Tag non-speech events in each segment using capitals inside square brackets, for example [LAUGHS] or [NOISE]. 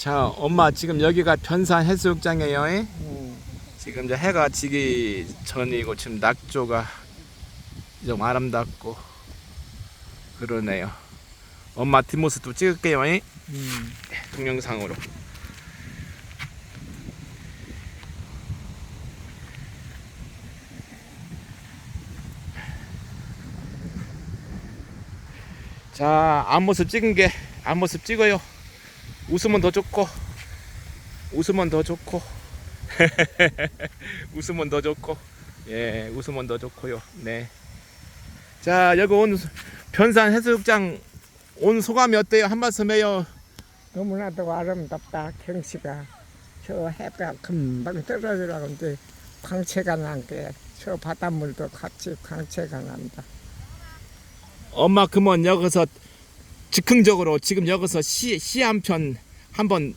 자, 엄마 지금 여기가 변산 해수욕장이에요. 예? 음. 지금 이제 해가 지기 전이고 지금 낙조가 좀 아름답고 그러네요. 엄마 뒷모습도 찍을게요. 예? 음. 동영상으로. 자, 앞모습 찍은 게 앞모습 찍어요. 웃으면 더 좋고 웃으면 더 좋고 [LAUGHS] 웃으면 더 좋고 예, 웃으면 더 좋고요. 네. 자, 여기 온 변산 해수욕장 온 소감이 어때요? 한 말씀 해요. 너무나도 아름답다 경치가 저 해가 금방 떨어지라고 이제 광채가 난게 저 바닷물도 같이 광채가 난다 엄마 그러면 여기서 즉흥적으로 지금 여기서 시 시 한 편 한번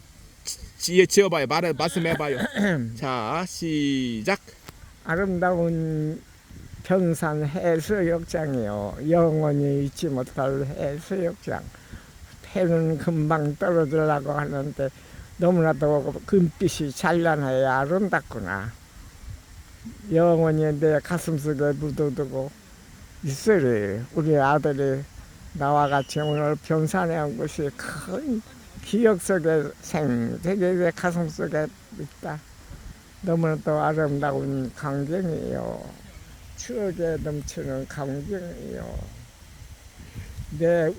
지- 지어봐요. 말 말씀해봐요. [CLEARS THROAT] 자 시작. 아름다운 변산 해수욕장이요 영원히 잊지 못할 해수욕장 해는 금방 떨어지려고 하는데 너무나도 금빛이 찬란해야 아름답구나 영원히 내 가슴속에 묻어두고 있으리 우리 아들이 나와 같이 오늘 변산에 온 것이 큰 기억 속에 생생하게 내 가슴 속에 있다 너무나도 아름다운 광경이에요. 추억에 넘치는 광경이에요. 내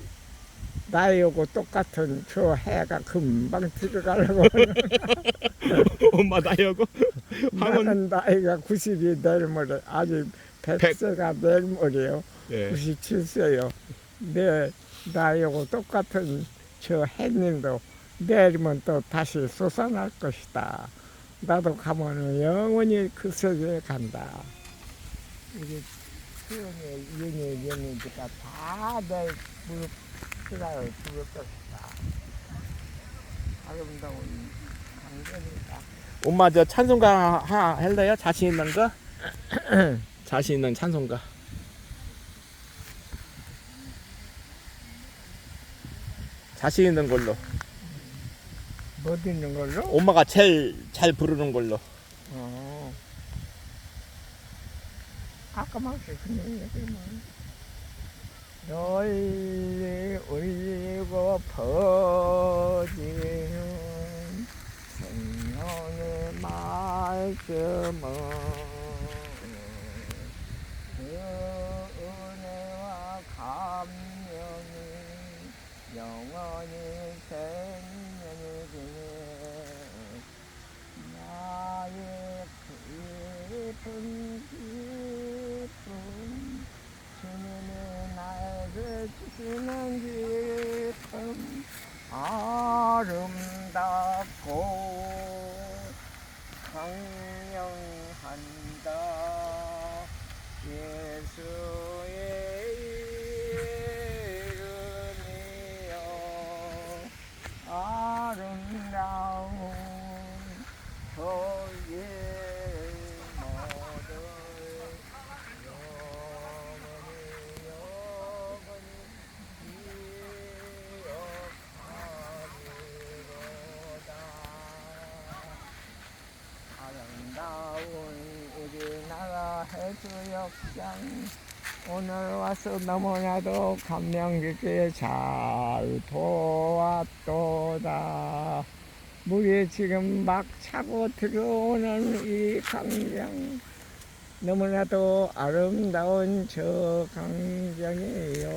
나이하고 똑같은 저 해가 금방 들어가려고 [LAUGHS] 엄마 [LAUGHS] 황혼. 나는 나이가 90이 내일 모레 아직 100세가 내일 모레요. 예. 97세요. 내 나이하고 똑같은 저 해님도 내일이면 또 다시 솟아날 것이다. 나도 가면은 영원히 그 세계에 간다. 이게 수영의 영의 영이니까 다내 무릎 뜨가를 죽을 것이다. 아름다운 강변이다. 엄마 저 찬송가 하나 할래요? 자신 있는 거? [CLEARS THROAT] 자신 있는 찬송가. 자신 있는 걸로. 뭐 듣는 걸로? 엄마가 제일 잘 부르는 걸로. 어. 아까 말했 그냥 얘기만. 널리 울리고 퍼지는 생명의 말씀은 그 은혜와 감명이 영원히 생명이 되네 나의 깊은 기쁨 주님이 나에게 주시는 기쁨 아름답고 강령한다 예수의 이름이여 아름다운 저의 모든 영원히 영원히 기억하리로다 아름다운 우리 나라 해수욕장 오늘 와서 너무나도 감명 깊게 잘 보았도다. 물이 지금 막 차고 들어오는 이 강경 너무나도 아름다운 저 강경이에요.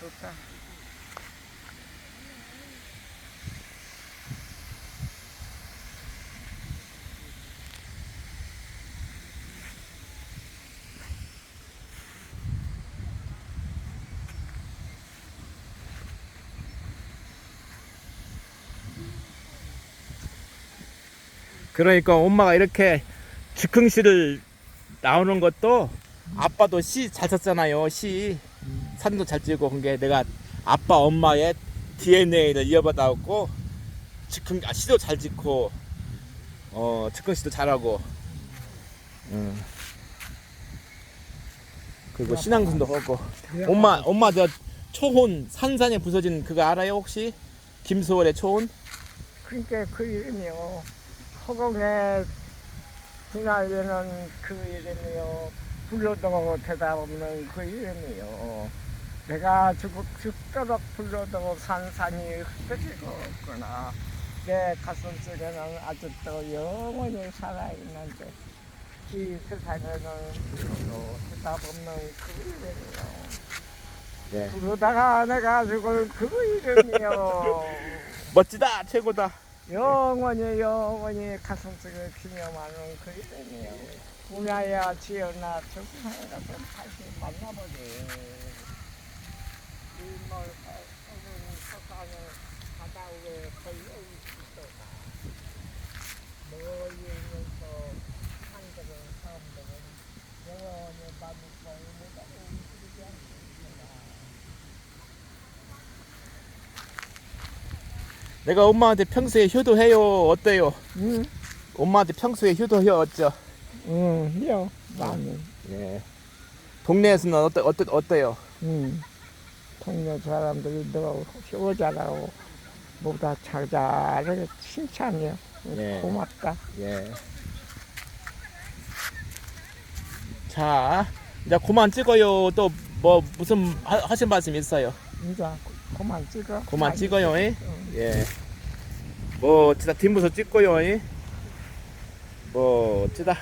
좋다. 그러니까 엄마가 이렇게 즉흥시를 나오는 것도 아빠도 시잘 썼잖아요. 시 사진도 잘 찍고 그게 내가 아빠 엄마의 DNA를 이어받아갖고 즉흥 아, 시도 잘 찍고 어 즉흥시도 잘하고 음. 그리고 신앙순도 하고 엄마 엄마 저 초혼 산산에 부서진 그거 알아요 혹시? 김수월의 초혼? 그러니까 그 이름이요. 허공에 휘날리는 그 이름이요. 불러도 대답 없는 그 이름이요. 내가 죽, 죽도록 불러도 산산이 흩어지고 없구나. 내 가슴 속에는 아직도 영원히 살아있는데 이 세상에는 불러도 대답 없는 그 이름이요. 네. 부르다가 내가 죽을 그 이름이요. 멋지다 최고다. 영원히 영원히 가슴 속에 기념하는 그 이름이요. 우나야 지어나 저승사에가서 다시 서는 서산을 바다 위에 걸려있었다. 멀리 있면서 한들은 사람들은 영원히 마음을 못하고 움직이지 않습니다. 내가 엄마한테 평소에 효도해요 어때요? 응? 엄마한테 평소에 효도해요 어쩌? 응, 요, 많이. 예. 동네에서는 어때 어때 어때요? 응. 동네 사람들이 너 효자라고 뭐다 자잘하게 칭찬해요. 예. 고맙다. 예. 자, 이제 그만 찍어요. 또 뭐 무슨 하, 하신 말씀 있어요? 이제 그만 찍어. 그만 많이 찍어요. 이? 응. 예. 뭐 진짜 뒷모습 찍고요. 이? 뭐 어찌다.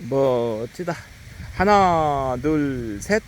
뭐 어찌다. 하나, 둘, 셋.